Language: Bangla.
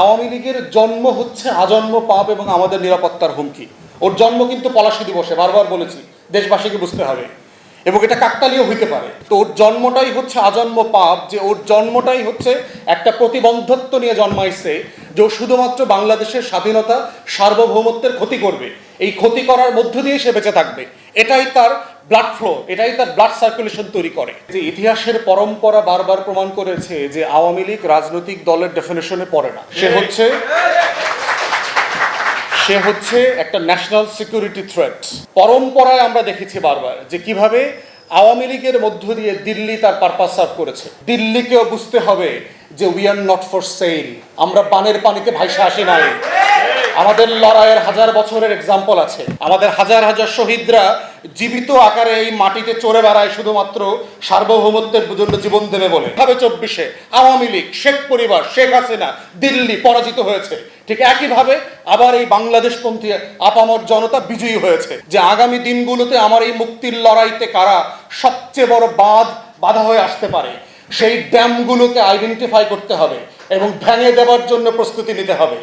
আওয়ামী লীগের জন্ম হচ্ছে আজন্ম পাপ এবং আমাদের নিরাপত্তার হুমকি। ওর জন্ম কিন্তু পলাশি দিবসে, বারবার বলেছি, দেশবাসীকে বুঝতে হবে। এবং এটা কাকতালীয় হইতে পারে। তো ওর জন্মটাই হচ্ছে আজন্ম পাপ, যে ওর জন্মটাই হচ্ছে একটা প্রতিবন্ধত্ব নিয়ে জন্মাইছে, যে শুধুমাত্র বাংলাদেশের স্বাধীনতা, সার্বভৌমত্বের ক্ষতি করবে। এই ক্ষতি করার মধ্য দিয়ে সে বেঁচে থাকবে। এটাই তার ব্লাড ফ্লো এটাই তার ব্লাড সার্কুলেশন তৈরি করে। যে ইতিহাসের পরম্পরা বারবার প্রমাণ করেছে যে আওয়ামী লীগ রাজনৈতিক দলের ডেফিনেশনে পড়ে না। সে হচ্ছে সে হচ্ছে একটা ন্যাশনাল সিকিউরিটি থ্রেট পরম্পরায় আমরা দেখেছি বারবার যে কীভাবে আওয়ামী লীগের মধ্য দিয়ে দিল্লি তার পারপাস সার্ভ করেছে। দিল্লিকেও বুঝতে হবে যে we are not for sale আমরা পানের পানিতে ভাইসা আসি নাই। আমাদের লড়াইয়ের হাজার বছরের এক্সাম্পল আছে। আমাদের হাজার হাজার শহীদরা জীবিত আকারে এই মাটিতে চড়ে বেড়ায় শুধুমাত্র সার্বভৌমত্বের জন্য জীবন দেবে বলে। ভাবে চব্বিশে আওয়ামী লীগ, শেখ পরিবার, শেখ হাসিনা, দিল্লি পরাজিত হয়েছে। ঠিক একইভাবে আবার এই বাংলাদেশপন্থী আপামর জনতা বিজয়ী হয়েছে। যে আগামী দিনগুলোতে আমার এই মুক্তির লড়াইতে কারা সবচেয়ে বড় বাঁধ, বাধা হয়ে আসতে পারে, সেই ড্যামগুলোকে আইডেন্টিফাই করতে হবে এবং ভেঙে দেওয়ার জন্য প্রস্তুতি নিতে হবে।